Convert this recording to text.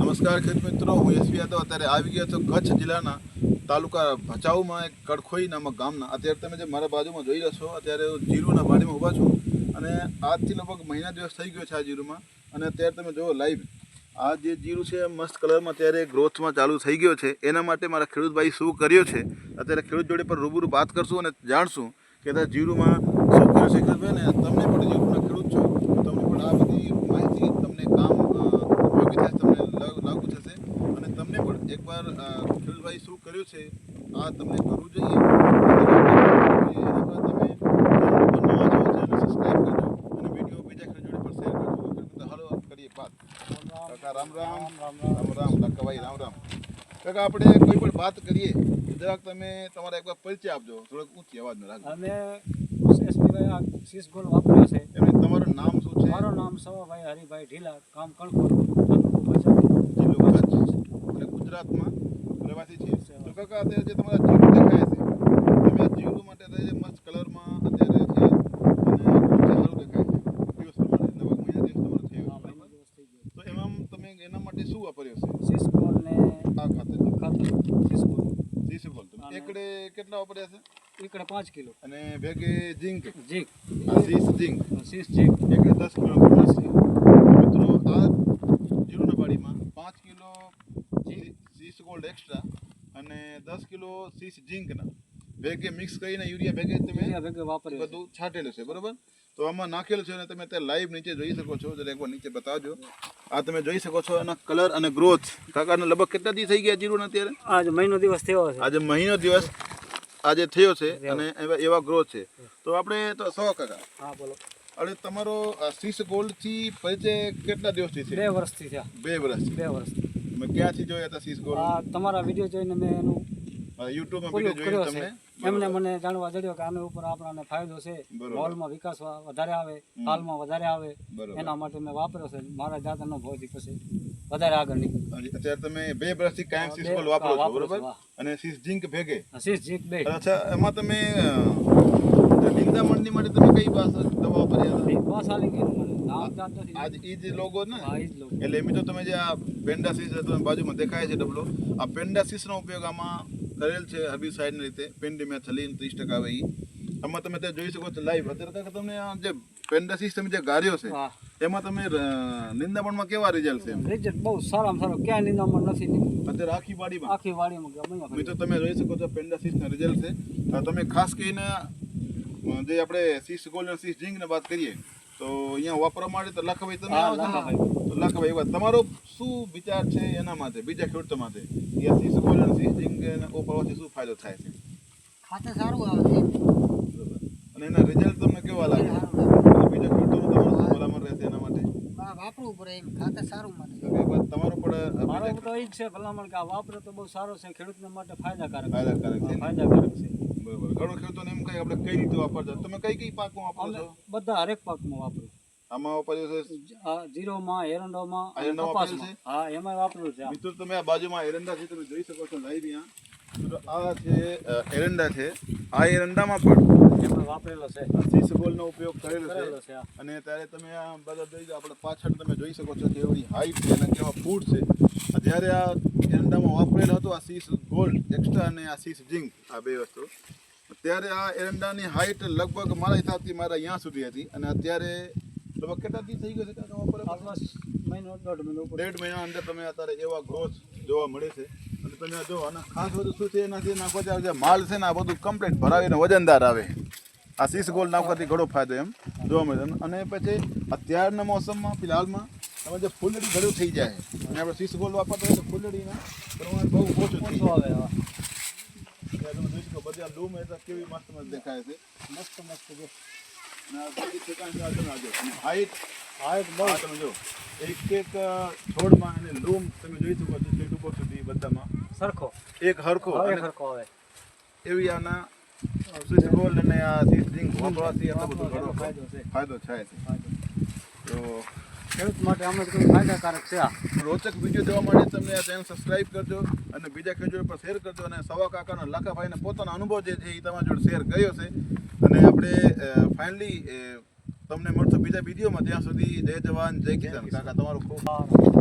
નમસ્કાર ખેડૂત મિત્રો, હું એસવી યાદવ. અત્યારે આવી ગયો છું કચ્છ જિલ્લાના તાલુકા ભચાઉમાં, એક કડખોઈ નામક ગામના. અત્યારે તમે જે મારા બાજુમાં જોઈ રહ્યા છો, અત્યારે હું જીરુના વાડીમાં ઊભા છું અને આજથી લગભગ મહિના દિવસ થઈ ગયો છે આ જીરુમાં. અને અત્યારે તમે જુઓ લાઈવ આ જે જીરું છે મસ્ત કલરમાં અત્યારે ગ્રોથમાં ચાલુ થઈ ગયો છે. એના માટે મારા ખેડૂતભાઈ શું કર્યો છે, અત્યારે ખેડૂત જોડે પર રૂબરૂ વાત કરશું અને જાણશું કે અત્યારે જીરુમાં શું કર્યું છે. ખેડૂતભાઈ ને તમને પણ જીરુના ખેડૂત છો તમને પણ આ બધી માહિતી તમને કામ અ, ઉપયોગી થશે તમને લ- લાગુ થશે અને તમને એકવાર ખેડૂતભાઈ શું કર્યું છે? આ તમને કરવું જોઈએ? વાત. રામ રામ. રામ રામ કાકાભાઈ રામ રામ. કાકા આપણે કોઈ પણ વાત કરીએ જરાક તમે તમારા એકવાર પરિચય આપજો. થોડોક ઊંચી અવાજમાં રાખજો અમે શીશ ગોળ વાપર્યો છે. તમારું નામ શું છે? મારું નામ સવાભાઈ હરિભાઈ ઢીલા કામ તાલુકો જિલ્લો કચ્છ. ગુજરાતમાં રહેવાસી છીએ. તો કાકા અત્યારે જે તમારા જીરું દેખાય છે તમે આ જીરું માટે અત્યારે જે મસ્ત કલરમાં અત્યારે છે અને દેખાય છે. દિવસ પ્રમાણે નવા મહિના દિવસ તમારો થયો તો એમાં તમે એના માટે શું વાપર્યો છે? ગોળ ને આ ખાતર ખાતર તમે એકડે કેટલા વાપર્યા છે? એકડે પાંચ કિલો. અને ભેગે ઝીંક? જીક આ ઝીંક. શીશ જીંક એકડે દસ કિલો મિત્રો આ જીરુના વાડીમાં પાંચ કિલો જી- સીસ ગોલ્ડ એક્સ્ટ્રા અને દસ કિલો સીસ ઝીંકના. ભેગે મિક્સ કરીને યુરિયા ભેગે તમે ભેગો બધું છાંટેલું છે બરોબર? તો આમાં નાખેલું છે અને તમે અત્યારે લાઈવ નીચે જોઈ શકો છો. જરા એકવાર નીચે બતાવજો. આ તમે જોઈ શકો છો એના કલર અને ગ્રોથ કાકાને લગભગ કેટલા દિવસ થઈ ગયા જીરું અત્યારે? આજ મહિનો દિવસ થયો છે આજે મહિનો દિવસ આજે થયો છે અને એવા ગ્રોથ છે. તો આપણે તો સો કાકા. હા બોલો. અને તમારો સીસ ગોલ્ડથી પરિચય કેટલા દિવસથી છે? બે વર્ષથી થયા. બે વર્ષ બે વર્ષથી. તમે ક્યાંથી જોયા હતા શીશ ગોલ્ડ તમારા વીડિયો જોઈને મેં એનું યુટ્યુબમાં વીડિયો જોયો તમને? એમને મને જાણવા જડ્યો કે આના ઉપર આપણને ફાયદો છે. મોલમાં વિકાસ વધારે આવે હાલમાં વધારે આવે. એના માટે મેં વાપર્યો છે. મારા જાતનો ભૌતિક છે વધારે આગળ નીકળ્યો. અત્યારે તમે બે બ્રશથી કાયમ હા, સીસ બે- ગોલ્ડ વાપરો છો બરોબર? અને સિસ ઝીંક ભેગે? સિસ જીક બે. અચ્છા એમાં તમે નિંદામણની માટે તમે કઈ પાસ દવા વાપર્યા હતા? બસ આલી આજ ઈ જ લોગો ને. એટલે મિત્રો તમે જે આ પેન્ડાસીસ તમે બાજુમાં દેખાય છે ડબલો આ પેન્ડાસીસનો ઉપયોગ આમાં કરેલ છે હર્બિસાઇડની રીતે પેન્ડિમેથલિન ત્રીસ ટકા આવે ઈ. આમાં તમે ત્યાં જોઈ શકો છો લાઈવ અત્યારે તમને આ જે પેન્ડાસીસ તમે જે ગાર્યો છે એમાં તમે નિંદામણમાં કેવા રિઝલ્ટ છે? રિઝલ્ટ બહુ સારામાં સારો. ક્યાં નિંદામણ નથી અત્યારે આખી બાડીમાં આખી વાડીમાં મિત્રો તમે જોઈ શકો છો પેન્ડાસીસના રિઝલ્ટ છે. તમે ખાસ કરીને જે આપણે સીસ ગોલ્ડ અને સીસ ઝીંકની વાત કરીએ તો અહીંયા વાપરવા માટે તો લખવાઈ તમે આવો. તો લાખાભાઈ વાત. તમારો શું વિચાર છે એના માટે? બીજા ખેડૂતો માટે? કે શું સીસ છે? અને સીસ શું ફાયદો થાય છે? ખાતર સારું આવે છે. અને એના રિઝલ્ટ તમને કેવા લાગે સારું લાગે. અને બીજા ખેડૂતોનું તમારું શું ભલામણ રહેશે એના માટે પડે એમ. ખાતર સારું મળે તો તમારો પણ મારો તો એ જ છે ભલામણ કે આ વાપરો તો બહુ સારો છે ખેડૂતને માટે ફાયદાકારક. ફાયદાકારક છે. ફાયદાકારક છે. બરાબર. ઘણો ખેડૂતોને એમ કઈ આપણે કઈ રીતે વાપરજો તમે કઈ કઈ પાકમાં વાપરો છો? બધા હરેક પાકમાં વાપરો આમાં વાપર્યો છે? જીરોમાં એરંડોમાં કપાસમાં. હા એમાં વાપર્યું છે. મિત્રો તમે આ બાજુમાં એરંડા છે તમે જોઈ શકો છો લાઈવ અહીંયા. આ છે એરંડા છે. આ એરંડામાં પણ એમાં વાપરેલો છે. આ સીસગોલનો ઉપયોગ કરેલો છે અને ત્યારે તમે આ બધા જોઈ આપણે પાછળ તમે જોઈ શકો છો કેવડી હાઈટ છે અને કેવા ફૂડ છે. જ્યારે આ એરંડામાં વાપરેલો હતો આ સીસ ગોલ્ડ એક્સ્ટ્રા અને આ સીસ ઝીંક આ બે વસ્તુ. ત્યારે આ એરંડાની હાઈટ લગભગ મારા હિસાબથી મારા અહીંયા સુધી હતી. અને અત્યારે લગભગ કેટલા થઈ ગયો છે મહિનો દોઢ મહિનો દેઢ મહિના અંદર તમે અત્યારે એવા ગ્રોથ જોવા મળે છે. અને તમે જો અને ખાસ બધું શું છે એનાથી નાખવા જે માલ છે ને આ બધું કમ્પ્લીટ ભરાવીને વજનદાર આવે. આ સીસ ગોલ્ડ નાખવાથી ઘણો ફાયદો એમ. જોવા મળે અને પછી અત્યારના મોસમમાં ફિલહાલમાં તમે જે ફૂલડી ઘડું થઈ જાય. અને આપણે સીસ ગોલ્ડ વાપરતા હોય તો ફૂલડીના પ્રમાણ બહુ ઓછું થઈ જાય. આવે તમે જોઈ શકો બધી આ લૂમ એ કેવી મસ્ત મસ્ત દેખાય છે. મસ્ત મસ્ત હાઈટ હા એક તમે જો. એક એક છોડમાં અને લૂમ તમે જોઈ શકો છો છેક ઉપર સુધી બધામાં. સરખો. એક હરખો સરખો આવે. એવી આના સ્વિચ ગોલ્ડ અને આ સીઝિંગ વાપરવાથી આટલો બધો ઘણો ફાયદો થાય છે. તો ખેડૂત માટે તો ફાયદાકારક છે આ. રોચક વીડિયો જોવા માટે તમે આ ચેનલ સબસ્ક્રાઇબ કરજો અને બીજા ખેડૂતો પર શેર કરજો અને સવા કાકાનો લાખાભાઈને પોતાનો અનુભવ જે છે એ તમારા જોડે શેર કર્યો છે. અને આપણે ફાઇનલી તમને મળશું બીજા વિડીયોમાં ત્યાં સુધી જય જવાન, જય કિસાન કાકા, તમારું ખૂબ.